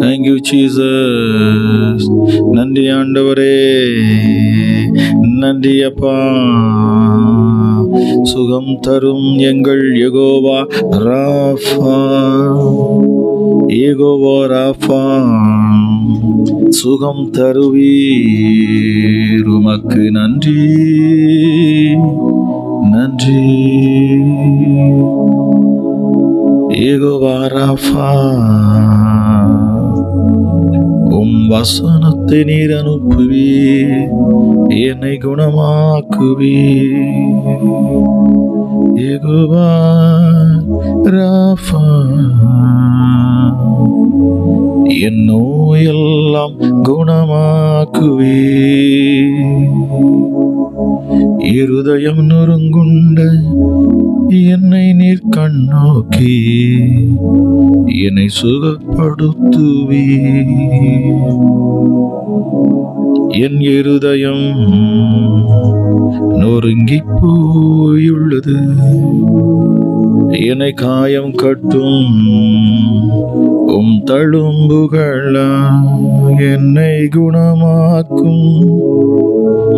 Thank you Jesus நன்றி ஆண்டவரே. நன்றி அப்பா. சுகம் தரும் எங்கள் எகோவா ராஃபா. ஏகோவா ராஃபா. சுகம் தருவீர். உமக்கு நன்றி. நன்றி. ஏகோவா ராஃபா. உம் வசனத்தை நீர் அனுப்புவே என்னை குணமாக்குவே ஏகோவா ராஃபா என் நோயெல்லாம் குணமாக்குவே இருதயம் நொறுங்குண்ட என்னை நீர் கண்ணோக்கி என்னை சுகப்படுத்துவே என் இருதயம் நொறுங்கி போயுள்ளது. என்னை காயம் கட்டும் உம் தழும்புகளா என்னை குணமாக்கும்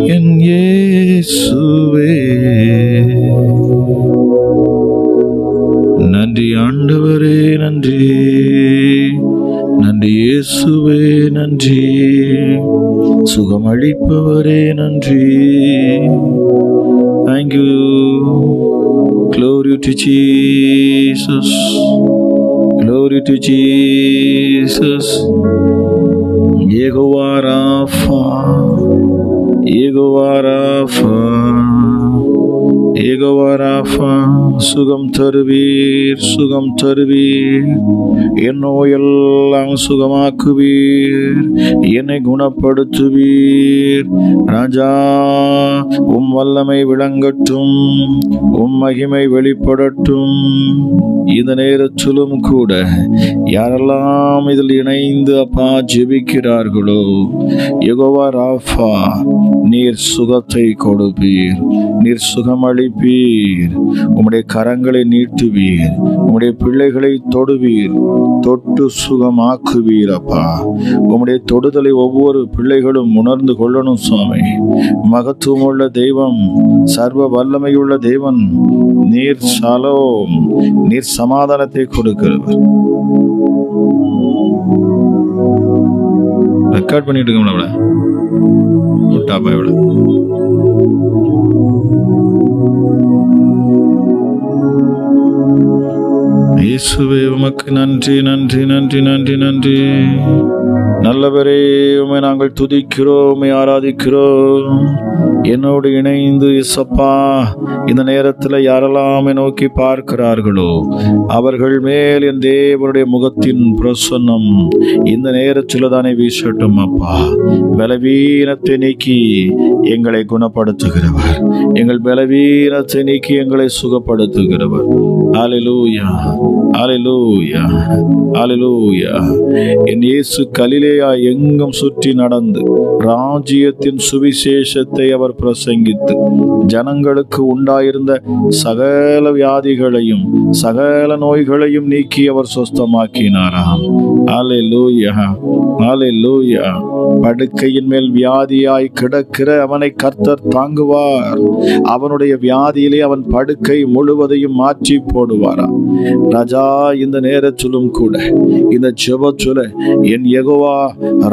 என் இயேசுவே. நன்றி ஆண்டவரே நன்றி நன்றி இயேசுவே நன்றி சுகமளிப்பவரே நன்றி thank you Glory to Jesus. Glory to Jesus. Yehovah Rapha. Yehovah சுகம் தருவீர் சுகம் தருவீர். என் நோயெல்லாம் சுகமாக்குவீர். என்னை குணப்படுத்துவீர். ராஜா உம் வல்லமை விளங்கட்டும் உம் மகிமை வெளிப்படட்டும். இந்த நேரத்திலும் கூட யாரெல்லாம் இதில் இணைந்து அப்பா ஜெபிக்கிறார்களோ யெகோவா ராஃபா நீர் சுகத்தை கொடுப்பீர். நீர் சுகமளிப்பீர் உம்முடைய கரங்களை நீட்டுவீர். உம்முடைய பிள்ளைகளை தொடுவீர். தொட்டு சுகமாக்குவீர் அப்பா. உம்முடைய தொடுதலை ஒவ்வொரு பிள்ளைகளும் உணர்ந்து கொள்ளணும் சுவாமி. மகத்துவமுள்ள தெய்வம் சர்வ வல்லமையுள்ள தெய்வன் நீர் சலோம் நீர் சமாதானத்தை கொடுக்கிறவர். ரெக்கார்ட் பண்ணிட்டு இருக்கோம்ல டாப் இவ்வளோ இயேசுவே உமக்கு நன்றி நன்றி நன்றி நன்றி நன்றி. நல்லவரே உமை நாங்கள் துதிக்கிறோம் உமை ஆராதிக்கிறோம். என்னோடு இணைந்து இசப்பா இந்த நேரத்தில் யாரெல்லாம் நோக்கி பார்க்கிறார்களோ அவர்கள் மேல் என் தேவனுடைய முகத்தின் பிரசன்னம் இந்த நேரத்தில் தானே வீசட்டும் அப்பா. பலவீனத்தை நீக்கி எங்களை குணப்படுத்துகிறவர். எங்கள் பலவீனத்தை நீக்கி எங்களை சுகப்படுத்துகிறவர். அலிலூயா அலிலூயா அலிலூயா என் இயேசு கலிலேயா எங்கும் சுற்றி நடந்து ராஜ்யத்தின் சுவிசேஷத்தை அவர் பிரசங்கித்து ஜனங்களுக்கு உண்டாயிருந்த சகல வியாதிகளையும் சகல நோய்களையும் நீக்கி அவர் சொஸ்தமாக்கினாராம். அலிலூயா அலிலூயா படுக்கையின் மேல் வியாதியாய் கிடக்கிற அவனை கர்த்தர் தாங்குவார். அவனுடைய வியாதியிலே அவன் படுக்கை முழுவதையும் மாற்றி போடுவாரா ராஜா இந்த நேரத்திலும் கூட. இந்த ஜெபத்துல என் எகோவா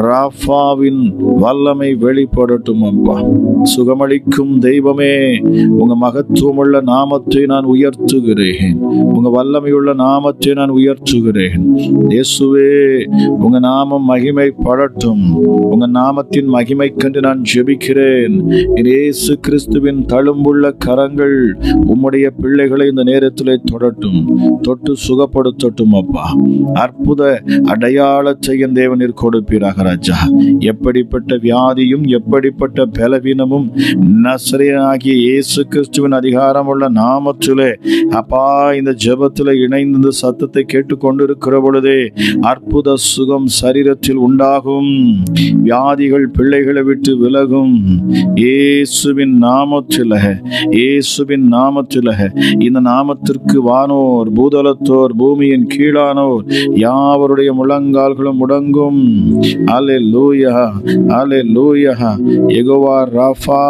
ராஃபாவின் வல்லமை வெளிப்படட்டும் அப்பா. சுகமளிக்கும் தெய்வமே உங்க மகத்துவமுள்ள நாமத்தை நான் உயர்த்துகிறேன். உங்க வல்லமையுள்ள நாமத்தை நான் உயர்த்துகிறேன். இயேசுவே உங்க நாமம் மகிமை படட்டும் உங்க நாமத்தின் மகிமைக்கென்று நான் ஜெபிக்கிறேன். என் இயேசு கிறிஸ்துவின் தழும்புள்ள கரங்கள் உம்முடைய பிள்ளைகளை இந்த நேரத்திலே தொடட்டும். தொட்டு சுக சுகப்படுத்தட்டும் அப்பா அற்புத அடையாள செய்யும் தேவனிற் கொடுப்பீராக ராஜா. எப்படிப்பட்ட வியாதியும் எப்படிப்பட்ட பலவீனமும் நசரியனாகிய இயேசு கிறிஸ்துவின் அதிகாரம் உள்ள நாமத்திலே அப்பா இந்த ஜபத்தில் இணைந்து இந்த சத்தத்தை கேட்டுக்கொண்டிருக்கிற பொழுதே அற்புத சுகம் சரீரத்தில் உண்டாகும். வியாதிகள் பிள்ளைகளை விட்டு விலகும். இயேசுவின் நாமத்தில் இயேசுவின் நாமத்தில் இந்த நாமத்திற்கு வானோர் பூதலத்தோர் வானோர் பூமியின் கீழானோர். யாவருடைய முழங்கால்களும் முடங்கும். அலே லூயா அலே லூயா எகோவா ராஃபா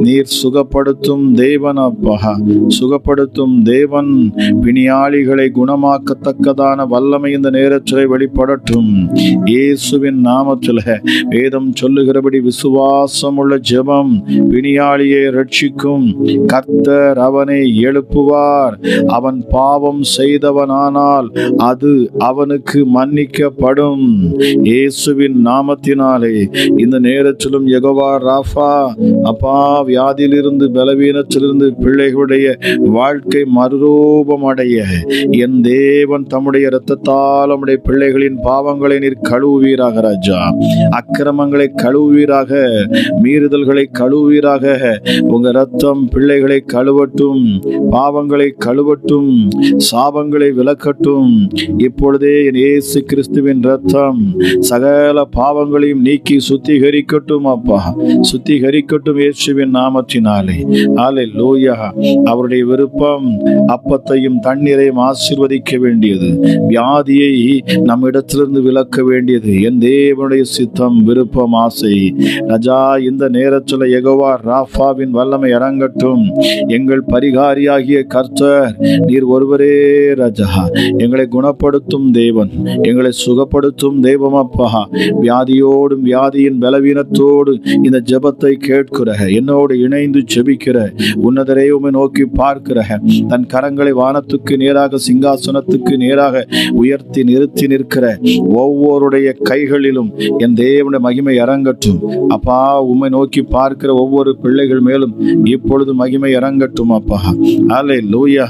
நீர் சுகப்படுத்தும் தேவன் அப்பா. சுகப்படுத்தும் தேவன் பிணியாளிகளை குணமாக்கத்தக்கதான வல்லமை இந்த நேரத்திலே வெளிப்படட்டும். இயேசுவின் நாமத்தில் வேதம் சொல்லுகிறபடி விசுவாசம் உள்ள ஜெபம் பிணியாளியை ரட்சிக்கும் கர்த்தர் அவனை எழுப்புவார். அவன் பாவம் செய்தவன் செய்தவனானால் அது அவனுக்கு மன்னிக்கப்படும். இயேசுவின் நாமத்தினாலே இந்த நேரத்திலும் எகவா ராஃபா அப்பா வியாதியிலிருந்து பலவீனத்திலிருந்து பிள்ளைகளுடைய வாழ்க்கை மறுரூபம் அடைய என் தேவன் தம்முடைய இரத்தத்தால் நம்முடைய பிள்ளைகளின் பாவங்களை நீர் கழுவுவீராக ராஜா. அக்கிரமங்களை கழுவுவீராக மீறுதல்களை கழுவுவீராக. உங்க ரத்தம் பிள்ளைகளை கழுவட்டும் பாவங்களை கழுவட்டும் சாபங்களை விளக்கட்டும். இப்பொழுதே என் இயேசு கிறிஸ்துவின் ரத்தம் சகல பாவங்களையும் நீக்கி சுத்திகரிக்கட்டும் அப்பா. சுத்திகரிக்கட்டும் இயேசுவின் நாமத்தினாலே. ஆலை லோயா அவருடைய விருப்பம் அப்பத்தையும் தண்ணீரையும் ஆசிர்வதிக்க வேண்டியது. வியாதியை நம் இடத்திலிருந்து விளக்க வேண்டியது. என் தேவனுடைய சித்தம் விருப்பம் ஆசை. ரஜா இந்த நேரத்தில் எகவா ராஃபாவின் வல்லமை இறங்கட்டும் எங்கள் பரிகாரியாகிய கர்த்தர் நீர் ஒருவரே ரஜா. ராஜா. எங்களை குணப்படுத்தும் தேவன் எங்களை சுகப்படுத்தும் தெய்வம் அப்பா. வியாதியோடும் வியாதியின் பலவீனத்தோடு இந்த ஜபத்தை கேட்கிற என்னோடு இணைந்து செபிக்கிற உன்னதரே உமை நோக்கி பார்க்கிற தன் கரங்களை வானத்துக்கு நேராக சிங்காசனத்துக்கு நேராக உயர்த்தி நிறுத்தி நிற்கிற ஒவ்வொருடைய கைகளிலும் என் தேவனுடைய மகிமை இறங்கட்டும் அப்பா உம்மை நோக்கி பார்க்கிற ஒவ்வொரு பிள்ளைகள் மேலும் இப்பொழுது மகிமை இறங்கட்டும் அப்பா. அலை லூயா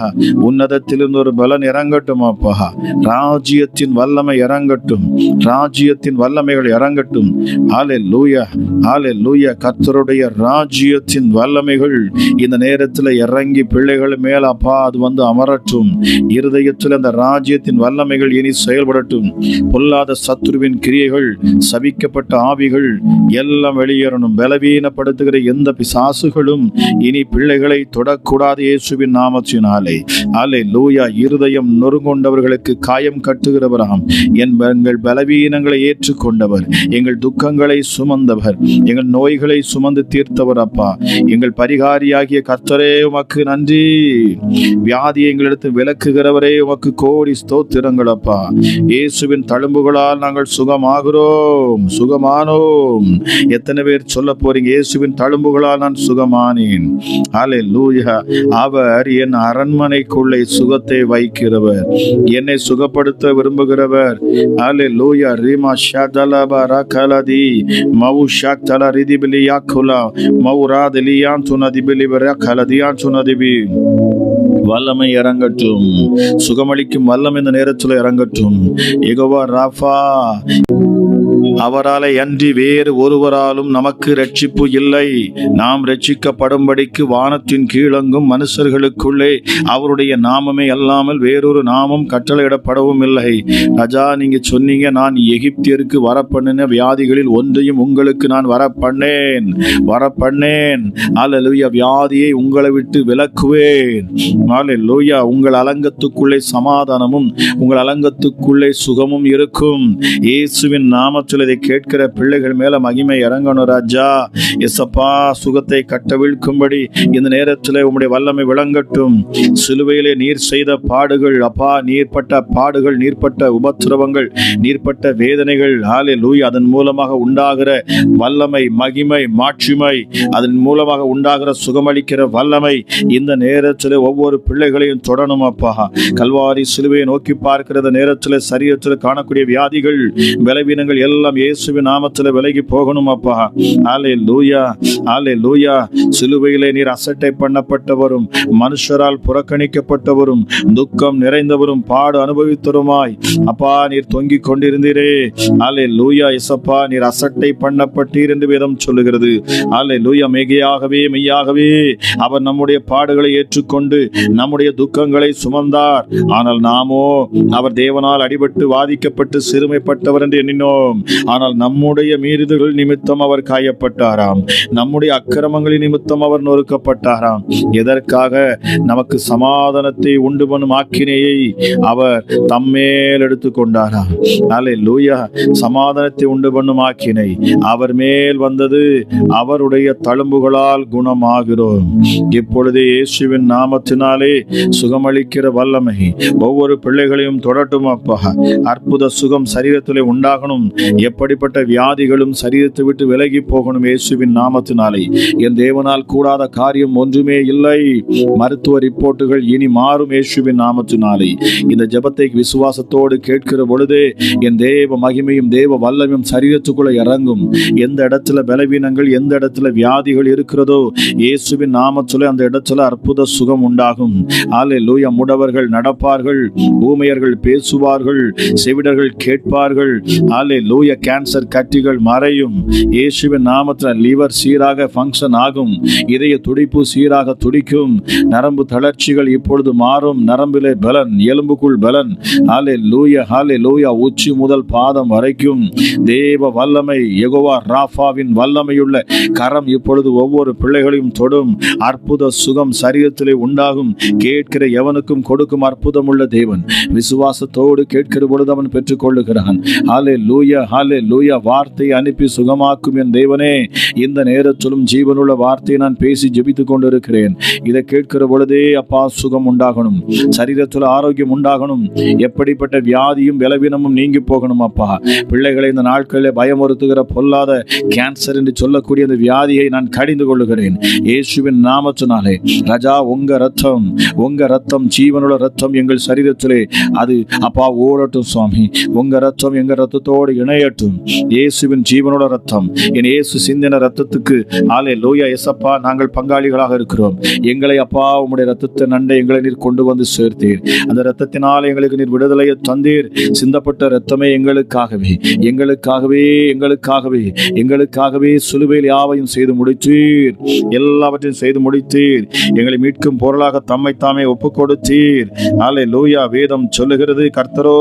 உன்னதத்திலிருந்து ஒரு பலன் இறங்க இறங்கட்டும் அப்பா. ராஜ்யத்தின் வல்லமை இறங்கட்டும். ராஜ்யத்தின் வல்லமைகள் இறங்கட்டும். ஆலே லூயா ஆலே லூயா கத்தருடைய ராஜ்யத்தின் வல்லமைகள் இந்த நேரத்தில் இறங்கி பிள்ளைகள் மேல் அப்பா அது வந்து அமரட்டும். இருதயத்தில் அந்த ராஜ்யத்தின் வல்லமைகள் இனி செயல்படட்டும். பொல்லாத சத்ருவின் கிரியைகள் சபிக்கப்பட்ட ஆவிகள் எல்லாம் வெளியேறணும். பலவீனப்படுத்துகிற எந்த பிசாசுகளும் இனி பிள்ளைகளை தொடக்கூடாது இயேசுவின் நாமத்தினாலே. அலே லூயா இருதயம் நொறுங்கொண்டவர்களுக்கு காயம் கட்டுகிறவராம். என்ப எங்கள் பலவீனங்களை ஏற்றுக்கொண்டவர். எங்கள் துக்கங்களை சுமந்தவர். எங்கள் நோய்களை சுமந்து தீர்த்தவர் அப்பா. எங்கள் பரிகாரியாகிய கர்த்தரே உமக்கு நன்றி. வியாதி எங்களிடத்து விளக்குகிறவரே உமக்கு கோடி ஸ்தோத்திரங்கள் அப்பா. இயேசுவின் தழும்புகளால் நாங்கள் சுகமாகிறோம் சுகமானோம். எத்தனை பேர் சொல்ல போறீங்க? இயேசுவின் தழும்புகளால் நான் சுகமானேன். லூயா அவர் என் அரண்மனைக்குள்ளே சுகத்தை வைக்கிறவர். என்னை சுகப்படுத்த விரும்புகிறவர். அலே லூயா ரீமா ரா கலாதி மவு ஷாக்தல ரிதிபிலி யாக்குலா மவு ராதிலியான் துனதிபிலி ரகலதியான் துனதிபி வல்லமை இறங்கட்டும் சுகமளிக்கும் வல்லம் இந்த நேரத்தில் இறங்கட்டும் எகோவா ராஃபா அவராலே அன்றி வேறு ஒருவராலும் நமக்கு ரட்சிப்பு இல்லை. நாம் ரட்சிக்கப்படும்படிக்கு வானத்தின் கீழங்கும் மனுஷர்களுக்குள்ளே அவருடைய நாமமே அல்லாமல் வேறொரு நாமம் கட்டளையிடப்படவும் இல்லை. ரஜா நீங்க சொன்னீங்க நான் எகிப்தியருக்கு வரப்பண்ணின வியாதிகளில் ஒன்றையும் உங்களுக்கு நான் வரப்பண்ணேன். வரப்பண்ணேன். அல்லேலூயா வியாதியை உங்களை விட்டு விலக்குவேன். அல்லேலூயா உங்கள் அலங்கத்துக்குள்ளே சமாதானமும் உங்கள் அலங்கத்துக்குள்ளே சுகமும் இருக்கும். இயேசுவின் நாமத்தில் இதை கேட்கிற பிள்ளைகள் மேல மகிமை இறங்கணும் ராஜா. எசப்பா சுகத்தை கட்டவிழ்க்கும்படி இந்த நேரத்தில் உம்முடைய வல்லமை விளங்கட்டும். சிலுவையிலே நீர் செய்த பாடுகள் அப்பா நீர்பட்ட பாடுகள் நீர்பட்ட உபத்திரவங்கள் நீர்பட்ட வேதனைகள் ஆலே லூய் அதன் மூலமாக உண்டாகிற வல்லமை மகிமை மாட்சிமை அதன் மூலமாக உண்டாகிற சுகமளிக்கிற வல்லமை இந்த நேரத்தில் ஒவ்வொரு பிள்ளைகளையும் தொடணும் அப்பா. கல்வாரி சிலுவையை நோக்கி பார்க்கிற நேரத்தில் சரீரத்தில் காணக்கூடிய வியாதிகள் பலவீனங்கள் எல்லாம் இயேசுவின் நாமத்தில் விலகி போகணும் அப்பா. ஆலே லூயா ஆலே லூயா சிலுவையிலே நீர் அசட்டை பண்ணப்பட்டவரும் மனுஷரால் புறக்கணிக்கப்பட்டவரும் துக்கம் நிறைந்தவரும் பாடு அனுபவித்தருமாய் அப்பா நீர் தொங்கிக் கொண்டிருந்தீரே. ஆலே லூயா இசப்பா நீர் அசட்டை பண்ணப்பட்டீர் என்று வேதம் சொல்லுகிறது. ஆலே லூயா மிகையாகவே மெய்யாகவே அவர் நம்முடைய பாடுகளை ஏற்றுக்கொண்டு நம்முடைய துக்கங்களை சுமந்தார். ஆனால் நாமோ அவர் தேவனால் அடிபட்டு வாதிக்கப்பட்டு சிறுமைப்பட்டவர் என்று எண்ணினோம். ஆனால் நம்முடைய மீறுதல்கள் நிமித்தம் அவர் காயப்பட்டாராம். நம்முடைய அக்கிரமங்களின் நிமித்தம் அவர் நொறுக்கப்பட்டாராம். எதற்காக? நமக்கு சமாதானத்தை உண்டு பண்ணும் ஆக்கினையை அவர் தம்மேல் எடுத்துக்கொண்டாராம். அலே லூயா சமாதானத்தை உண்டு பண்ணும் ஆக்கினை அவர் மேல் வந்தது அவருடைய தழும்புகளால் குணமாகிறோம். இப்பொழுது இயேசுவின் நாமத்தினாலே சுகமளிக்கிற வல்லமை ஒவ்வொரு பிள்ளைகளையும் தொடட்டும் அப்பா. அற்புத சுகம் சரீரத்திலே உண்டாகணும். எப்படிப்பட்ட வியாதிகளும் சரீரத்தை விட்டு விலகி போகணும் இயேசுவின் நாமத்தினாலே. என் தேவனால் கூடாத காரியம் ஒன்றுமே இல்லை. மருத்துவ ரிப்போர்ட்டுகள் இனி மாறும் இயேசுவின் நாமத்தினாலே. இந்த ஜபத்தை விசுவாசத்தோடு கேட்கிற பொழுது என் தேவ மகிமையும் தேவ வல்லமையும் சரீரத்துக்குள்ள இறங்கும். எந்த இடத்துல பலவீனங்கள் எந்த இடத்துல வியாதிகள் இருக்கிறதோ இயேசுவின் நாமத்துல அந்த இடத்துல அற்புத சுகம் உண்டாகும். ஆலே லூயா முடவர்கள் நடப்பார்கள் ஊமையர்கள் பேசுவார்கள் செவிடர்கள் கேட்பார்கள். ஆலே லூய கேன்சர் கட்டிகள் மறையும். இயேசுவின் நாமத்தில் லிவர் சீராக ஃபங்க்ஷன் ஆகும். இதய துடிப்பு சீராக துடிக்கும். நரம்பு தளர்ச்சிகள் இப்பொழுது மாறும். நரம்பிலே பலன் எலும்புக்குள் பலன். ஹாலே லூயா ஹாலே லூயா உச்சி முதல் பாதம் வரைக்கும். தேவ வல்லமை எகோவா ராஃபாவின் வல்லமையுள்ள கரம் இப்பொழுது ஒவ்வொரு பிள்ளைகளையும் தொடும். அற்புத சுகம் சரீரத்திலே உண்டாகும். கேட்கிற எவனுக்கும் கொடுக்கும் அற்புதமுள்ள தேவன். விசுவாசத்தோடு கேட்கிற பொழுது அவன் பெற்றுக்கொள்ளுகிறான். ஹாலே லூயா ஹாலே லூயா வார்த்தையை அனுப்பி சுகமாக்கும் என் தேவனே. இந்த நேரத்திலும் ஜீவனுள்ள வார்த்தையை நான் பேசி ஜெபித்துக் கொண்டிருக்கிறேன். இதை கேட்கிற பொழுதே அப்பா சுகம் உண்டாகணும். சரீரத்தில் ஆரோக்கியம் உண்டாகணும். எப்படிப்பட்ட வியாதியும் பலவீனமும் நீங்கி போகணும் அப்பா. பிள்ளைகளை இந்த நாட்களில் பயமுறுத்துகிற பொல்லாத கேன்சர் என்று சொல்லக்கூடிய அந்த வியாதியை நான் கடிந்து கொள்ளுகிறேன். இயேசுவின் நாமத்தினாலே. ரஜா உங்க ரத்தம் உங்க ரத்தம் ஜீவனுள்ள ரத்தம் எங்கள் சரீரத்திலே. அது அப்பா ஓடட்டும் சுவாமி. உங்க ரத்தம் எங்க ரத்தத்தோடு இணையட்டும். இயேசுவின் ஜீவனோட ரத்தம். என் இயேசு சிந்தின ரத்தத்துக்கு ஆலே லோயா எசப்பா நாங்கள் பங்காளிகளாக இருக்கிறோம். எங்களை அப்பா உம்முடைய ரத்தத்தை நண்டை எங்களை நீர் கொண்டு வந்து சேர்த்தீர். அந்த ரத்தத்தினால் எங்களுக்கு நீர் விடுதலையை தந்தீர். சிந்தப்பட்ட ரத்தமே எங்களுக்காகவே. எங்களுக்காகவே எங்களுக்காகவே எங்களுக்காகவே சிலுவையில் யாவையும் செய்து முடித்தீர். எல்லாவற்றையும் செய்து முடித்தீர். எங்களை மீட்கும் பொருளாக தம்மை தாமே ஒப்புக் கொடுத்தீர் ஆலே லோயா வேதம் சொல்லுகிறது கர்த்தரோ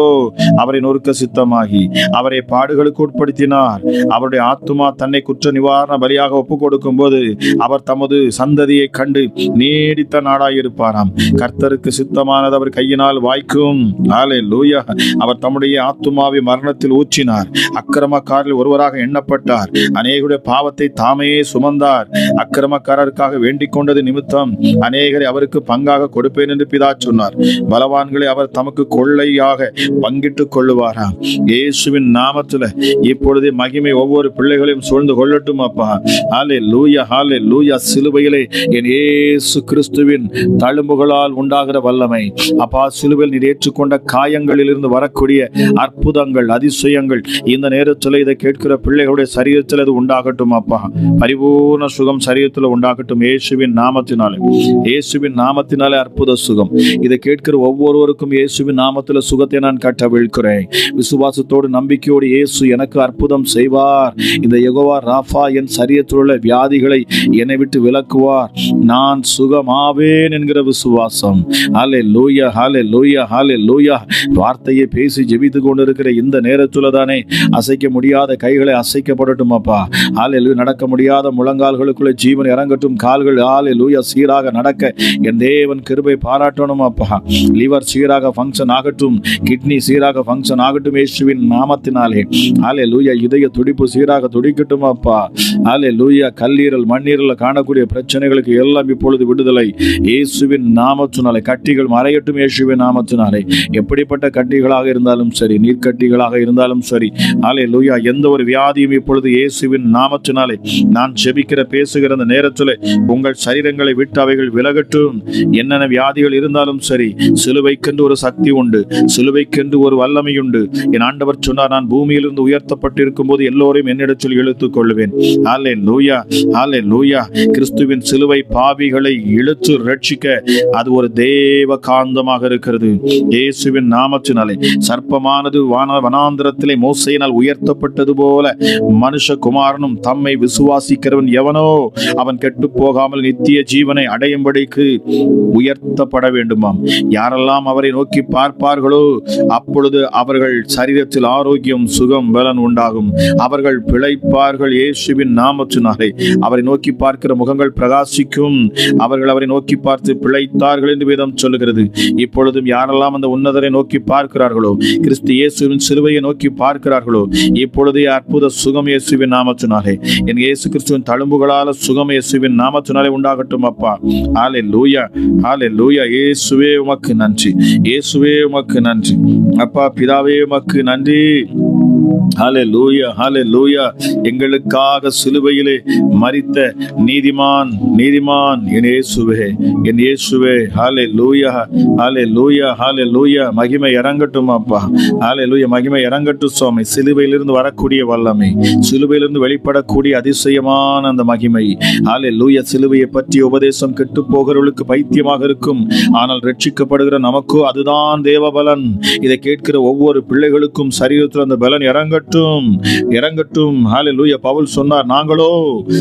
அவரை நொறுக்க சித்தமாகி அவரை பாடுகளுக்கு உட்படுத்தினார். அவருடைய ஆத்துமா தன்னை குற்ற நிவாரண பலியாக ஒப்புக் கொடுக்கும் போது அவர் தமது சந்ததியை கண்டு நீடித்த நாடாயிருப்பாராம். கர்த்தருக்கு சித்தமானது அவர் கையினால் வாய்க்கும். ஆலே லூயா அவர் தம்முடைய ஆத்துமாவை மரணத்தில் ஊற்றினார். அக்கிரமக்காரில் ஒருவராக எண்ணப்பட்டார். அநேகருடைய பாவத்தை தாமே சுமந்தார். அக்கிரமக்காரருக்காக வேண்டிக் கொண்டது நிமித்தம் அநேகரை அவருக்கு பங்காக கொடுப்பேன் என்று பிதா சொன்னார். பலவான்களை அவர் தமக்கு கொள்ளையாக பங்கிட்டுக் கொள்ளுவாராம். இயேசுவின் நாமத்துல இப்பொழுதே மகிமை ஒவ்வொரு பிள்ளைகளையும் சூழ்ந்து கொள்ளட்டும் அப்பா. ஹாலே லூயா ஹாலே லூயா சிலுவையிலே என் ஏசு கிறிஸ்துவின் தழும்புகளால் உண்டாகிற வல்லமை. அப்பா சிலுவையில் நீர் ஏற்றுக்கொண்ட காயங்களிலிருந்து வரக்கூடிய அற்புதங்கள் அதிசயங்கள் இந்த நேரத்தில் இதை கேட்கிற பிள்ளைகளுடைய சரீரத்தில் அது உண்டாகட்டும் அப்பா. பரிபூர்ண சுகம் சரீரத்தில் உண்டாகட்டும் இயேசுவின் நாமத்தினாலே. இயேசுவின் நாமத்தினாலே அற்புத சுகம். இதை கேட்கிற ஒவ்வொருவருக்கும் இயேசுவின் நாமத்தில் சுகத்தை நான் கட்டவிழ்க்கிறேன். விசுவாசத்தோடு நம்பிக்கையோடு இயேசு எனக்கு அற்புதம் செய்வார். இந்த யகோவா ராஃபா என் சரியத்திலுள்ள வியாதிகளை என்னை விட்டு விலக்குவார். நான் சுகமாவேன் என்கிற விசுவாசம். ஹாலே லூயா ஹாலே லூயா ஹாலே லூயா வார்த்தையை பேசி ஜெபித்து கொண்டிருக்கிற இந்த நேரத்துல தானே அசைக்க முடியாத கைகளை அசைக்கப்படட்டும் அப்பா. ஹாலே நடக்க முடியாத முழங்கால்களுக்குள்ள ஜீவன் இறங்கட்டும். கால்கள் ஹாலே லூயா சீராக நடக்க என் தேவன் கிருபை பாராட்டணும் அப்பா. லிவர் சீராக ஃபங்க்ஷன் ஆகட்டும். கிட்னி சீராக ஃபங்க்ஷன் ஆகட்டும். இயேசுவின் நாமத்தினாலே. ஆலே லூயா இதய துடிப்பு சீராக துடிக்கட்டும் அப்பா. ஆலே லூயா கல்லீரல் மண்ணீரல் காணக்கூடிய பிரச்சனைகளுக்கு எல்லாம் இப்பொழுது விடுதலை. இயேசுவின் நாமத்தினாலே கட்டிகள் மறையட்டும் இயேசுவின் நாமத்தினாலே. எப்படிப்பட்ட கட்டிகளாக இருந்தாலும் சரி நீர்க்கட்டிகளாக இருந்தாலும் சரி ஆலே லூயா எந்த ஒரு வியாதியும் இப்பொழுது இயேசுவின் நாமத்தினாலே நான் செபிக்கிற பேசுகிற அந்த நேரத்தில் உங்கள் சரீரங்களை விட்டு அவைகள் விலகட்டும். என்னென்ன வியாதிகள் இருந்தாலும் சரி சிலுவைக்கென்று ஒரு சக்தி உண்டு சிலுவைக்கென்று ஒரு வல்லமை உண்டு. என் ஆண்டவர் சொன்னார் நான் பூமியிலிருந்து உயர்த்தப்பட்டிருக்கும் போது எல்லோரையும் என்னிடத்தில் இழுத்துக் கொள்வேன் ஆலே லூயா ஆலே லூயா கிறிஸ்துவின் சிலுவை பாவிகளை இழுத்து ரட்சிக்க அது ஒரு தேவ காந்தமாக இருக்கிறது. இயேசுவின் நாமத்தினாலே சர்ப்பமானது வான வனாந்திரத்திலே மோசையினால் உயர்த்தப்பட்டது போல மனுஷகுமாரனும் தம்மை விசுவாசிக்கிறவன் எவனோ அவன் கெட்டு போகாமல் நித்திய ஜீவனை அடையும்படிக்கு உயர்த்தப்பட வேண்டுமாம். யாரெல்லாம் அவரை நோக்கி பார்ப்பார்களோ அப்பொழுது அவர்கள் சரீரத்தில் ஆரோக்கியம் சுகம் பலன் உண்டாகும். அவர்கள் பிழைப்பார்கள் இயேசுவின் நாமத்தினாலே. அவரை நோக்கி பார்க்கிற முகங்கள் பிரகாசிக்கும். அவர்கள் அவரை நோக்கி பார்த்து பிழைத்தார்கள் என்று வேதம் சொல்லுகிறது. இப்பொழுதும் யாரெல்லாம் அந்த உன்னதரை நோக்கி பார்க்கிறார்களோ கிறிஸ்து இயேசுவின் சிலுவையை நோக்கி பார்க்கிறார்களோ இப்பொழுதே அற்புத சுகம் இயேசுவின் நாமத்தினாலே. என் இயேசு கிறிஸ்துவின் தழும்புகளால சுகம் இயேசுவின் நாமத்தினாலே உண்டாகட்டும் அப்பா. ஆலே லூயா ஆலே லூயா இயேசுவே உமக்கு நன்றி. இயேசுவே உமக்கு நன்றி. அப்பா பிதாவே உமக்கு நன்றி. எங்களுக்காக சிலுவையிலே மறித்த நீதிமான் நீதிமான் என் இயேசுவே என் இயேசுவே. ஹாலே லூயா ஹாலே லூயா ஹாலே லூயா மகிமை இறங்கட்டும் அப்பா. ஹாலே லூயா மகிமை இறங்கட்டும் சுவாமி. சிலுவையிலிருந்து வரக்கூடிய வல்லமை சிலுவையிலிருந்து வெளிப்படக்கூடிய அதிசயமான அந்த மகிமை. ஹாலே லூயா சிலுவையை பற்றி உபதேசம் கெட்டு போகிறவர்களுக்கு பைத்தியமாக இருக்கும். ஆனால் ரட்சிக்கப்படுகிற நமக்கோ அதுதான் தேவபலன். இதை கேட்கிற ஒவ்வொரு பிள்ளைகளுக்கும் சரீரத்தில் அந்த பலன் இறங்க இறங்கட்டும் இறங்கட்டும். ஹாலே பவுல் சொன்னார் நாங்களோ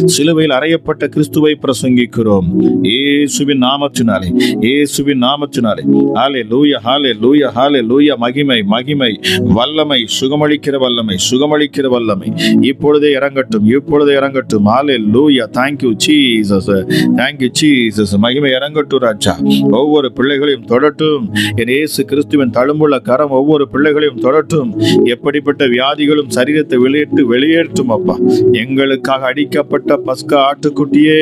சிலுவையில் அறையப்பட்ட கிறிஸ்துவை பிரசங்கிக்கிறோம். ஏசுவின் நாமத்தினாலே ஏசுவின் நாமத்தினாலே. ஹாலே லூயா ஹாலே லூயா ஹாலே லூயா மகிமை மகிமை. வல்லமை சுகமளிக்கிற வல்லமை சுகமளிக்கிற வல்லமை. இப்பொழுதே இறங்கட்டும் இப்பொழுதே இறங்கட்டும். ஹாலே லூயா தேங்க்யூ சீசஸ் தேங்க்யூ சீசஸ் மகிமை இறங்கட்டும் ராஜா. ஒவ்வொரு பிள்ளைகளையும் தொடட்டும். என் இயேசு கிறிஸ்துவின் தழும்புள்ள கரம் ஒவ்வொரு பிள்ளைகளையும் தொடட்டும். எப்படிப்பட்ட வியாதி வியாதிகளும் சரீரத்தை வெளியிட்டு வெளியேற்றும் அப்பா. எங்களுக்காக அடிக்கப்பட்ட பஸ்கா ஆட்டுக்குட்டியே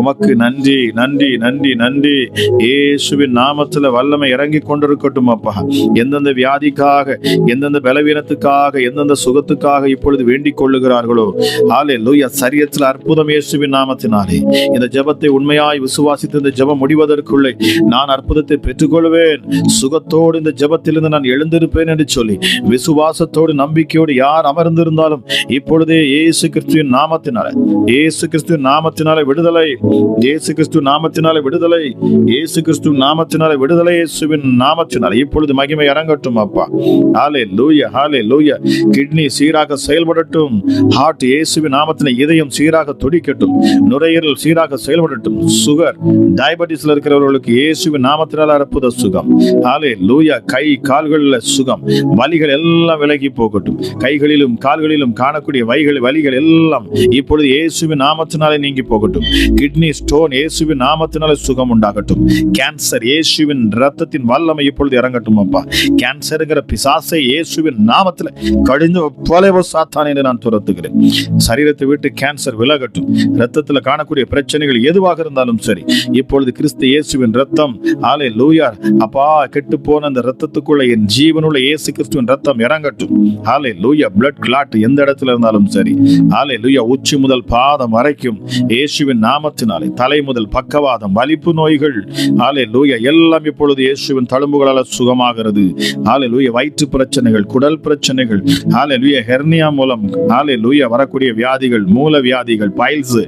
உமக்கு நன்றி நன்றி நன்றி நன்றி. இயேசுவின் நாமத்துல வல்லமை இறங்கி கொண்டிருக்கட்டும் அப்பா. எந்தெந்த வியாதிக்காக எந்தெந்த பலவீனத்துக்காக எந்தெந்த சுகத்துக்காக இப்பொழுது வேண்டிக் கொள்ளுகிறார்களோ. ஆலே லூயா சரீரத்தில் அற்புதம் இயேசுவின் நாமத்தினாலே. இந்த ஜெபத்தை உண்மையாய் விசுவாசித்து இந்த ஜெபம் முடிவதற்குள்ளே நான் அற்புதத்தை பெற்றுக்கொள்வேன். சுகத்தோடு இந்த ஜபத்திலிருந்து நான் எழுந்திருப்பேன் என்று சொல்லி விசுவாசத்தோடு நம்பிக்கையோடு யார் அமர்ந்திருந்தாலும் இப்பொழுதே இயேசு கிறிஸ்துவின் நாமத்தினால இயேசு கிறிஸ்து நாமத்தினால விடுதலை இயேசு கிறிஸ்து நாமத்தினால விடுதலை இயேசு கிறிஸ்து நாமத்தினால விடுதலை இயேசுவின் நாமத்தினால. இப்பொழுது மகிமை இறங்கட்டும் அப்பா. ஹாலே லூய ஹாலே லூய கிட்னி சீராக செயல்படட்டும். ஹார்ட் இயேசுவின் நாமத்தின இதயம் சீராக துடிக்கட்டும். நுரையீரல் சீராக செயல்படட்டும். சுகர் டயபெட்டிஸ்ல இருக்கிறவர்களுக்கு இயேசுவின் நாமத்தினால அற்புத சுகம். ஹாலே லூயா கை கால்களில் சுகம். வலிகள் எல்லாம் விலகி போகட்டும். கைகளிலும் கால்களிலும் காணக்கூடிய வைகள் வலிகள் எல்லாம் இப்பொழுது இயேசுவின் நாமத்தினாலே நீங்கி போகட்டும். கிட்னி ஸ்டோன் இயேசுவின் நாமத்தினாலே சுகம் உண்டாகட்டும். கேன்சர் இயேசுவின் ரத்தத்தின் வல்லமை இப்பொழுது இறங்கட்டும் அப்பா. கேன்சருங்கிற பிசாசை இயேசுவின் நாமத்தில் கழிஞ்சு போலவோ சாத்தான் என்று நான் துரத்துகிறேன். சரீரத்தை விட்டு கேன்சர் விலகட்டும். ரத்தத்தில் காணக்கூடிய பிரச்சனைகள் எதுவாக இருந்தாலும் சரி இப்பொழுது கிறிஸ்து இயேசுவின் ரத்தம் ஆலே லூயார் அப்பா கெட்டு போன அந்த ரத்தத்துக்குள்ள என் ஜீவனுள்ள இயேசு கிறிஸ்துவின் ரத்தம் இறங்கட்டும். ஆலே லூயா பிளட் கிளாட் எந்த இடத்துல இருந்தாலும் சரி. ஆலே லூயா உச்சி முதல் பாதம் வரைக்கும் இயேசுவின் நாமத்தினாலே தலை முதல் பக்கவாதம் வலிப்பு நோய்கள். ஆலே லூயா எல்லாம் இப்பொழுது இயேசுவின் தழும்புகளால் சுகமாகிறது. ஆலே லூயா வயிற்று பிரச்சனைகள் குடல் பிரச்சனைகள். ஆலே லூயா ஹெர்னியா மூலம் ஆலே லூயா வரக்கூடிய வியாதிகள் மூல வியாதிகள் பைல்ஸ்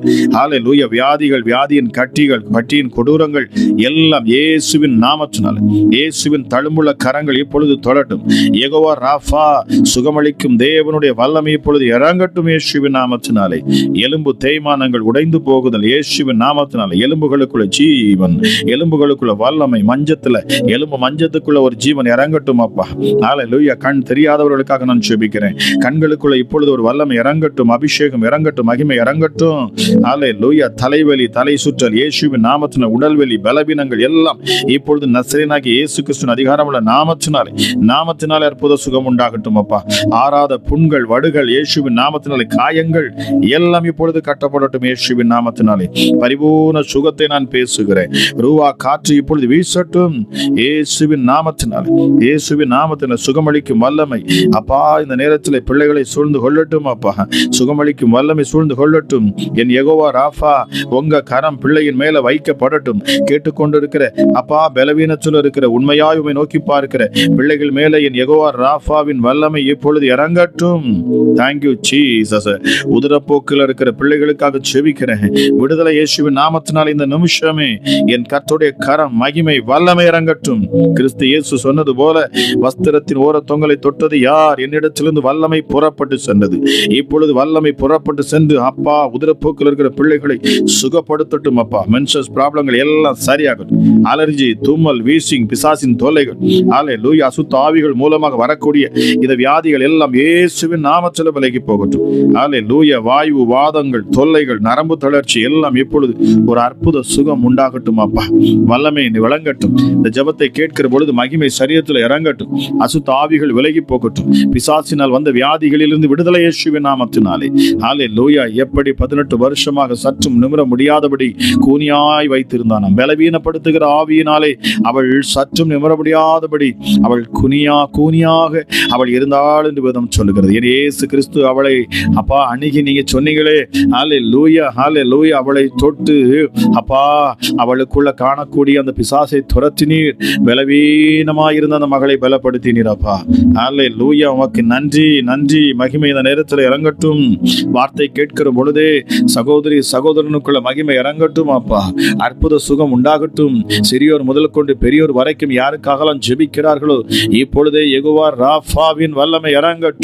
ஆலே லூயா வியாதிகள் வியாதியின் கட்டிகள் கட்டியின் கொடூரங்கள் எல்லாம் இயேசுவின் நாமத்தினாலே இயேசுவின் தழும்புள்ள கரங்கள் இப்பொழுது தொடட்டும் எகோவா ராஃபா சுகமளிக்கும் தேவனுடைய வல்லமை இப்பொழுது இறங்கட்டும் இயேசுவின் நாமத்தினாலே. எலும்பு தேய்மானங்கள் உடைந்து போகுதல் இயேசுவின் நாமத்தினாலே. எலும்புகளுக்குள்ள ஜீவன் எலும்புகளுக்குள்ள வல்லமை மஞ்சத்துல எலும்பு மஞ்சத்துக்குள்ள ஒரு ஜீவன் இறங்கட்டும் அப்பா. நாளை லூயா கண் தெரியாதவர்களுக்காக நான் செபிக்கிறேன் கண்களுக்குள்ள இப்பொழுது ஒரு வல்லமை இறங்கட்டும் அபிஷேகம் இறங்கட்டும் மகிமை இறங்கட்டும். நாளை லூயா தலைவலி தலை சுற்றல் இயேசுவின் நாமத்தின உடல்வெளி பலவீனங்கள் எல்லாம் இப்பொழுது நசரேனாகி இயேசு கிறிஸ்துவின் அதிகாரமுள்ள நாமத்தினாலே நாமத்தினாலே அற்புத சுகம் உண்டாகட்டும் அப்பா. ஆறா ஆறாத புண்கள் வடுகள் இயேசுவின் நாமத்தினாலே காயங்கள் எல்லாம் இப்பொழுது கட்டப்படட்டும் இயேசுவின் நாமத்தினாலே. பரிபூர்ண சுகத்தை நான் பேசுகிறேன். ரூவா காற்று இப்பொழுது வீசட்டும் இயேசுவின் நாமத்தினாலே. இயேசுவின் நாமத்தினால் சுகமளிக்கும் வல்லமை. அப்பா இந்த நேரத்தில் பிள்ளைகளை சூழ்ந்து கொள்ளட்டும் அப்பா. சுகமளிக்கும் வல்லமை சூழ்ந்து கொள்ளட்டும். என் எகோவா ராஃபா உங்க கரம் பிள்ளையின் மேல வைக்கப்படட்டும். கேட்டுக்கொண்டிருக்கிற அப்பா பலவீனத்தில் இருக்கிற உண்மையாய் உண்மை நோக்கி பார்க்கிற பிள்ளைகள் மேல என் எகோவா ராஃபாவின் வல்லமை இப்பொழுது இறங்க இறங்கட்டும் தேங்க்யூ ஜீசஸ் உதிரப்போக்கில் இருக்கிற பிள்ளைகளுக்காக செபிக்கிறேன். விடுதலை இயேசுவின் நாமத்தினால் இந்த நிமிஷமே என் கத்துடைய கரம் மகிமை வல்லமை இறங்கட்டும். கிறிஸ்து இயேசு சொன்னது போல வஸ்திரத்தின் ஓர தொங்கலை தொட்டது யார்? என்னிடத்திலிருந்து வல்லமை புறப்பட்டு சென்றது. இப்பொழுது வல்லமை புறப்பட்டு சென்று அப்பா உதிரப்போக்கில் இருக்கிற பிள்ளைகளை சுகப்படுத்தட்டும் அப்பா. மென்சஸ் ப்ராப்ளங்கள் எல்லாம் சரியாகட்டும். அலர்ஜி தும்மல் வீசிங் பிசாசின் தொல்லைகள். ஆலே லூயா அசுத்த ஆவிகள் மூலமாக வரக்கூடிய இந்த வியாதிகள் எல்லாம் இயேசுவின் நாமத்தில் விலகி போகட்டும். ஆலே லூய வாயு வாதங்கள் தொல்லைகள் நரம்பு தளர்ச்சி எல்லாம் இப்பொழுது ஒரு அற்புத சுகம் உண்டாகட்டும் அப்பா வல்லமை விளங்கட்டும். இந்த ஜெபத்தை கேட்கிற பொழுது மகிமை சரீரத்தில் இறங்கட்டும். அசுத்த ஆவிகள் விலகி போகட்டும். பிசாசினால் வந்த வியாதிகளிலிருந்து விடுதலை இயேசுவின் நாமத்தினாலே. ஆலே லூயா எப்படி பதினெட்டு வருஷமாக சற்றும் நிமிர முடியாதபடி கூனியாய் வைத்திருந்தான். பலவீனப்படுத்துகிற ஆவியினாலே அவள் சற்றும் நிமிர முடியாதபடி அவள் குனியா கூனியாக அவள் இருந்தாள் என்று விதம் சொல்லுகிறது. என் இயேசு கிறிஸ்து அவளை அப்பா அணுகி நீங்க சொன்னீங்களே ஹாலே லூயா ஹாலே லூயா அவளை தொட்டு அப்பா அவளுக்குள்ள காணக்கூடிய அந்த பிசாசை துரத்தினீர் பலவீனமாயிருந்த அந்த மகளை பலப்படுத்தினீர் அப்பா. ஹாலே லூயா உமக்கு நன்றி நன்றி. மகிமை இந்த நேரத்தில் இறங்கட்டும். வார்த்தை கேட்கிற பொழுதே சகோதரி சகோதரனுக்குள்ள மகிமை இறங்கட்டும் அப்பா. அற்புத சுகம் உண்டாகட்டும். சிறியோர் முதல் கொண்டு பெரியோர் வரைக்கும் யாருக்காகலாம் ஜெபிக்கிறார்களோ இப்பொழுதே எகுவார் ராஃபாவின் வல்லமை இறங்கட்டும்.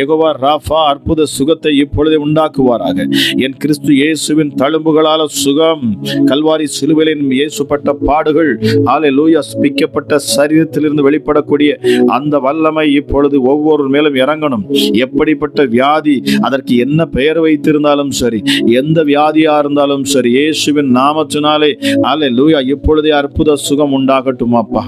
எகுவா ராஃபா அற்புத சுகத்தை இப்பொழுதே உண்டாக்குவாராக. என் கிறிஸ்து இயேசுவின் தழும்புகளால சுகம் கல்வாரி சிலுவையின் இயேசுப்பட்ட பாடுகள் ஆலை லூயா பிக்கப்பட்ட சரீரத்திலிருந்து வெளிப்படக்கூடிய அந்த வல்லமை இப்பொழுது ஒவ்வொரு மேலும் இறங்கணும். எப்படிப்பட்ட வியாதி அதற்கு என்ன பெயர் வைத்திருந்தாலும் சரி எந்த வியாதியா இருந்தாலும் சரி இயேசுவின் நாமத்தினாலே அலை லூயா இப்பொழுதே அற்புத சுகம் உண்டாகட்டும் அப்பா.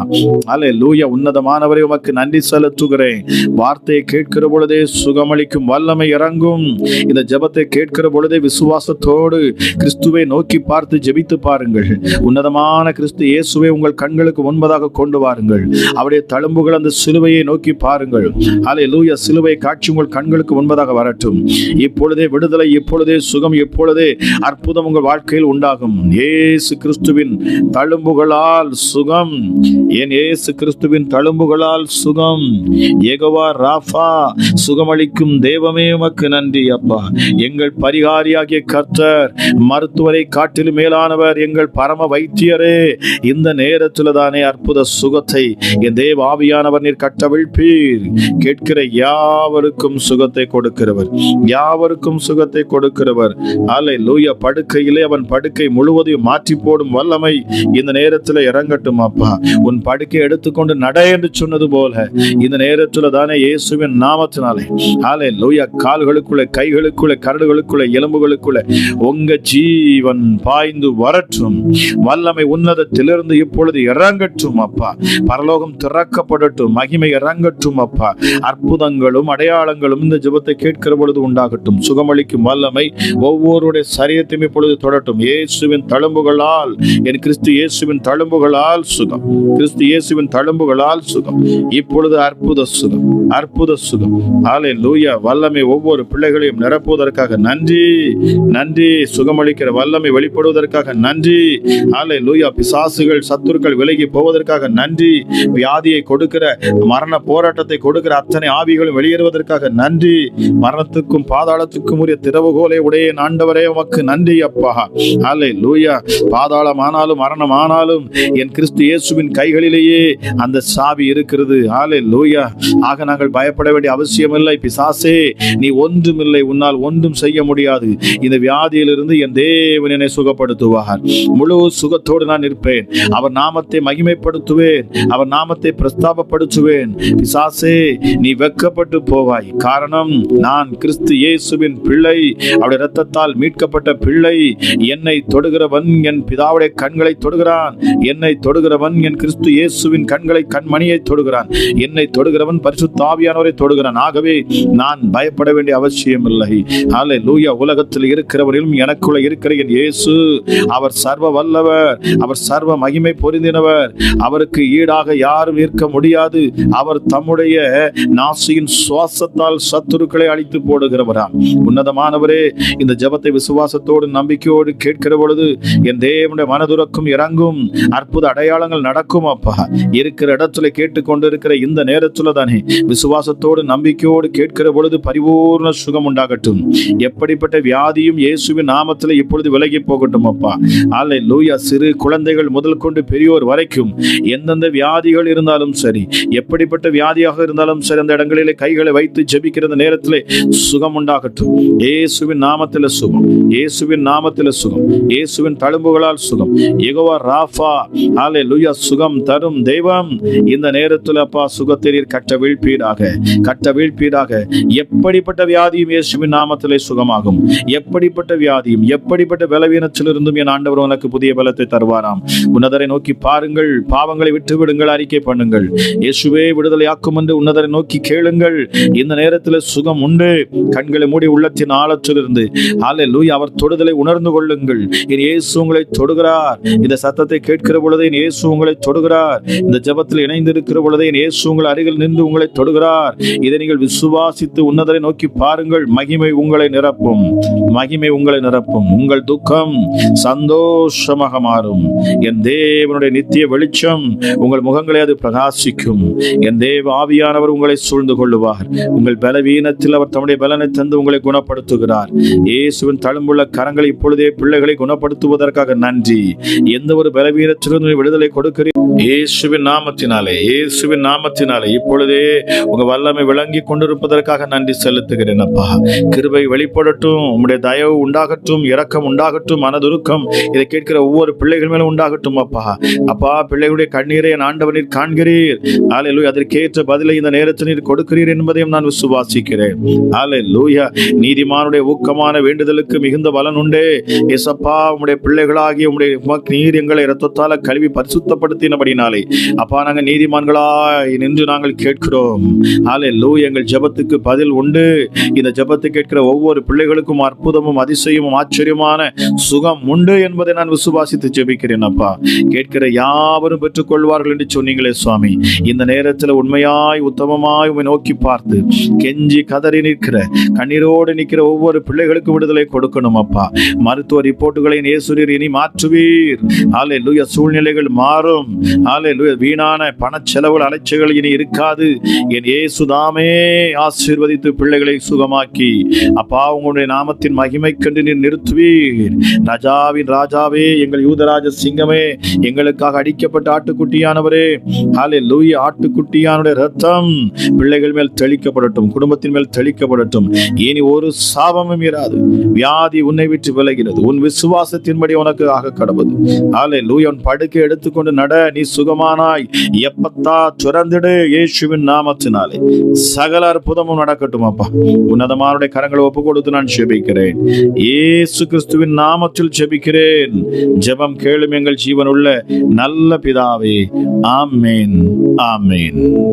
அலை லூயா உன்னதமானவரை உமக்கு நன்றி செலுத்துகிறேன். வார்த்தையை கேட்க கேட்கிற பொழுதே சுகமளிக்கும் வல்லமை இறங்கும். இந்த ஜெபத்தை கேட்கிற பொழுதே விசுவாசத்தோடு கிறிஸ்துவை நோக்கி பார்த்து ஜெபித்து பாருங்கள். உன்னதமான கிறிஸ்து இயேசுவை உங்கள் கண்களுக்கு முன்பதாக கொண்டு வாருங்கள். அவருடைய தழும்புகள் அந்த சிலுவையை நோக்கி பாருங்கள். அலை லூய சிலுவை காட்சி உங்கள் கண்களுக்கு முன்பதாக வரட்டும். இப்பொழுதே விடுதலை இப்பொழுதே சுகம் இப்பொழுதே அற்புதம் உங்கள் வாழ்க்கையில் உண்டாகும். ஏசு கிறிஸ்துவின் தழும்புகளால் சுகம். என் இயேசு கிறிஸ்துவின் தழும்புகளால் சுகம். ஏகவா ராஃபா சுகமளிக்கும் தேவமே உமக்கு நன்றி அப்பா. எங்கள் பரிகாரியாகிய கர்த்தர் மருத்துவரை காட்டிலும் மேலானவர் எங்கள் பரம வைத்தியரே. இந்த நேரத்தில் தானே அற்புத சுகத்தை என் தேவ ஆவியானவர் நீர் கட்டவிழ்ப்பீர். கேட்கிற யாவருக்கும் சுகத்தை கொடுக்கிறவர். யாவருக்கும் சுகத்தை கொடுக்கிறவர். அலை லூய படுக்கையிலே அவன் படுக்கை முழுவதையும் மாற்றி போடும் வல்லமை இந்த நேரத்தில் இறங்கட்டும் அப்பா. உன் படுக்கை எடுத்துக்கொண்டு நட என்று சொன்னது போல இந்த நேரத்தில் தானே இயேசுவின் நாமத்தினாலே. ஆலே லூயா கால்களுக்குள்ள கைகளுக்குள்ள கரடுகளுக்குள்ள எலும்புகளுக்குள்ள. உங்க ஜீவன் பாய்ந்து வரட்டும். வல்லமை உன்னதத்திலிருந்து இப்பொழுது இறங்கட்டும் அப்பா. பரலோகம் திறக்கப்படட்டும் மகிமை இறங்கட்டும் அப்பா. அற்புதங்களும் அடையாளங்களும் இந்த ஜெபத்தை கேட்கிற பொழுது உண்டாகட்டும். சுகமளிக்கும் வல்லமை ஒவ்வொருடைய சரியத்தையும் இப்பொழுது தொடட்டும். இயேசுவின் தழும்புகளால் என் கிறிஸ்து இயேசுவின் தழும்புகளால் சுகம். கிறிஸ்து இயேசுவின் தழும்புகளால் சுகம். இப்பொழுது அற்புத சுகம். அற்புத சுகம் ஆலே லூயா வல்லமை ஒவ்வொரு பிள்ளைகளையும் நிரப்புவதற்காக நன்றி. நன்றி. சுகமளிக்கிற வல்லமை வெளிப்படுவதற்காக நன்றி. ஆலே லூயா பிசாசுகள் சத்துருக்கள் விலகி போவதற்காக நன்றி. வியாதியை கொடுக்கிற மரண போராட்டத்தை கொடுக்கிற அத்தனை ஆவிகளும் வெளியேறுவதற்காக நன்றி. மரணத்துக்கும் பாதாளத்துக்கும் உரிய திறவுகோலை உடைய ஆண்டவரே உமக்கு நன்றி அப்பா. ஆலே லூயா பாதாளமானாலும் மரணமானாலும் என் கிறிஸ்து இயேசுவின் கைகளிலேயே அந்த சாவி இருக்கிறது. ஆலே லூயா ஆக நாங்கள் பயப்பட வேண்டிய அவசியமில்லை பிசாசே நீ ஒன்றுமில்லை உன்னால் ஒன்றும் செய்ய முடியாது. இந்த வியாதியிலிருந்து என் தேவன் என்னை சுகப்படுத்துவார். முழு சுகத்தோடு நான் இருப்பேன். அவர் நாமத்தை மகிமைப்படுத்துவேன். அவர் நாமத்தை பிரஸ்தாபப்படுத்துவேன். பிசாசே நீ வெக்கப்பட்டு போவாய். காரணம் நான் கிறிஸ்து இயேசுவின் பிள்ளை. அவருடைய இரத்தத்தால் மீட்கப்பட்ட பிள்ளை. என்னை தொடுகிறவன் என் பிதாவுடைய கண்களை தொடுகிறான். என்னை தொடுகிறவன் என் கிறிஸ்து இயேசுவின் கண்களை கண்மணியை தொடுகிறான். என்னை தொடுகிறவன் பரிசுத்தாவியானவரை தொடு தொடுகிறான் ஆகவே நான் பயப்பட வேண்டிய அவசியம் இல்லை ஹalleluya லூயா உலகத்தில் இருக்கிறவரிலும் எனக்குள்ள இருக்கிற என் இயேசு அவர் சர்வ வல்லவர் அவர் சர்வ மகிமை பொருந்தினவர். அவருக்கு ஈடாக யாரும் இருக்க முடியாது. அவர் தம்முடைய நாசியின் சுவாசத்தால் சத்துருக்களை அழித்து போடுகிறவராம். உன்னதமானவரே இந்த ஜெபத்தை விசுவாசத்தோடு நம்பிக்கையோடு கேட்கிற பொழுது என் தேவனுடைய மனதுறக்கும் இறங்கும் அற்புத அடையாளங்கள் நடக்கும் அப்பா. இருக்கிற இடத்துல கேட்டுக்கொண்டிருக்கிற இந்த நேரத்துல தானே விசுவாசத்தோடு நம்பிக்கையோடு கேட்கிற பொழுது பரிபூர்ண சுகம் உண்டாகட்டும். எப்படிப்பட்ட வியாதியும் இயேசுவின் நாமத்தில் இப்பொழுது விலகி போகட்டும் அப்பா. அல்ல லூயா சிறு குழந்தைகள் முதல் கொண்டு பெரியோர் வரைக்கும் எந்தெந்த வியாதிகள் இருந்தாலும் சரி எப்படிப்பட்ட வியாதியாக இருந்தாலும் சரி அந்த இடங்களிலே கைகளை வைத்து ஜெபிக்கிற நேரத்தில் சுகம் உண்டாகட்டும். இயேசுவின் நாமத்தில் சுகம். இயேசுவின் நாமத்தில் சுகம். இயேசுவின் தழும்புகளால் சுகம். எகோவா ராஃபா ஆலே லூயா சுகம் தரும் தெய்வம். இந்த நேரத்தில் அப்பா சுகத்தை கட்ட வீழ்ப்பீராக கட்ட வீழ்ப்பீராக எப்படிப்பட்ட வியாதியும் இயேசுவின் நாமத்திலே சுகமாகும். எப்படிப்பட்ட வியாதியும் எப்படிப்பட்ட பலவீனத்திலிருந்தும் என் ஆண்டவர் உனக்கு புதிய பலத்தை தருவாராம். உன்னதரை நோக்கி பாருங்கள் பாவங்களை விட்டு விடுங்கள் அறிக்கை பண்ணுங்கள். இயேசுவே விடுதலையாக்கும் என்று உன்னதரை நோக்கி கேளுங்கள். இந்த நேரத்தில் சுகம் உண்டு. கண்களை மூடி உள்ளத்தின் ஆழத்திலிருந்து. ஹalleluya அவர் தொடுதலை உணர்ந்து கொள்ளுங்கள். என் இயேசு உங்களை தொடுகிறார். இந்த சத்தத்தை கேட்கிற பொழுது என் இயேசு உங்களை தொடுகிறார். இந்த ஜெபத்தில் இணைந்திருக்கிற பொழுது என் இயேசு உங்கள் அருகில் நின்று உங்களை தொடுகிறார். இதை நீங்கள் விசுவாசித்து உன்னதரை நோக்கி பாருங்கள். மகிமை உங்களை நிரப்பும். மகிமை உங்களை நிரப்பும். உங்கள் துக்கம் சந்தோஷமாக மாறும். என் தேவனுடைய நித்திய வெளிச்சம் உங்கள் முகங்களை அது பிரகாசிக்கும். என் தேவ ஆவியானவர் உங்களை சூழ்ந்து கொள்ளுவார். உங்கள் பலவீனத்தில் அவர் தம்முடைய பலனை தந்து உங்களை குணப்படுத்துகிறார். இயேசுவின் தழும்புள்ள கரங்களை இப்பொழுதே பிள்ளைகளை குணப்படுத்துவதற்காக நன்றி. எந்த ஒரு பலவீனத்திலிருந்து விடுதலை கொடுக்கிறீர்? இயேசுவின் நாமத்தினாலே இயேசுவின் நாமத்தினாலே இப்பொழுதே உங்க வல்லமை விளங்கி கொண்டிருப்பதற்காக நன்றி செலுத்துகிறேன் அப்பா. கிருபை வெளிப்படட்டும் உம்முடைய தயவு உண்டாகட்டும் இரக்கம் உண்டாகட்டும் மனதுருக்கம். இதை கேட்கிற ஒவ்வொரு பிள்ளைகள் மேலும் உண்டாகட்டும் அப்பா. அப்பா பிள்ளைகளுடைய கண்ணீரை என் ஆண்டவனில் காண்கிறீர். ஆலையிலூயா அதற்கேற்ற பதிலை இந்த நேரத்தில் நீர் கொடுக்கிறீர் என்பதையும் நான் விசுவாசிக்கிறேன். ஆலை லூயா நீதிமானுடைய ஊக்கமான வேண்டுதலுக்கு மிகுந்த பலன் உண்டே. எசப்பா உம்முடைய பிள்ளைகளாகிய உம்முடைய நீர் எங்களை இரத்தத்தால கழுவி பரிசுத்தப்படுத்தினபடினாலே. அப்பா நாங்கள் நீதிமான்களாய் நின்று நாங்கள் கேட்கிறோம். ஆலை லூ எங்கள் ஜபத்துக்கு பதில் உண்டு. இந்த ஜபத்தை கேட்கிற ஒவ்வொரு பிள்ளைகளுக்கும் அற்புதமும் அதிசயமும் ஆச்சரியமான சுகம் உண்டு என்பதை நான் விசுவாசித்து ஜெபிக்கிறேன் அப்பா. கேட்கிற யாவரும் பெற்றுக்கொள்வார்கள் என்று சொன்னீங்களே சுவாமி. இந்த நேரத்தில் உண்மையாய் உத்தமமாய் உண்மை நோக்கி பார்த்து கெஞ்சி கதறி நிற்கிற கண்ணீரோடு நிற்கிற ஒவ்வொரு பிள்ளைகளுக்கும் விடுதலை கொடுக்கணும் அப்பா. மருத்துவ ரிப்போர்ட்டுகளை இயேசுரீர் இனி மாற்றுவீர். ஆலே லூய சூழ்நிலைகள் மாறும். ஆலே லூய வீணான பண செலவு அலைச்சல்கள் இனி இருக்காது. என் ஏசுதான் நாமே ஆசீர்வதித்து பிள்ளைகளை சுகமாக்கி அப்பா உங்களுடைய நாமத்தின் மகிமை கண்டு நீர் நிறுத்துவீர். ராஜாவின் ராஜாவே எங்கள் யூதராஜ சிங்கமே எங்களுக்காக அடிக்கப்பட்ட ஆட்டுக்குட்டியானவரே. ஹாலே லூய ஆட்டுக்குட்டியானுடைய ரத்தம் பிள்ளைகள் மேல் தெளிக்கப்படட்டும் குடும்பத்தின் மேல் தெளிக்கப்படட்டும். இனி ஒரு சாபமும் இராது. வியாதி உன்னை விட்டு விலகிறது. உன் விசுவாசத்தின்படி உனக்கு ஆக கடவுது ஹாலே லூய உன் படுக்கை எடுத்துக்கொண்டு நட நீ சுகமானாய். எப்பத்தா துறந்திடு இயேசுவின் நாமத்தினாலே. சகல அற்புதமும் நடக்கட்டும் அப்பா. உன்னதமானுடைய கரங்களை ஒப்பு கொடுத்து நான் ஜெபிக்கிறேன். ஏசு கிறிஸ்துவின் நாமத்தில் ஜெபிக்கிறேன். ஜெபம் கேளும் எங்கள் ஜீவனுள்ள நல்ல பிதாவே. ஆமேன். ஆமேன்.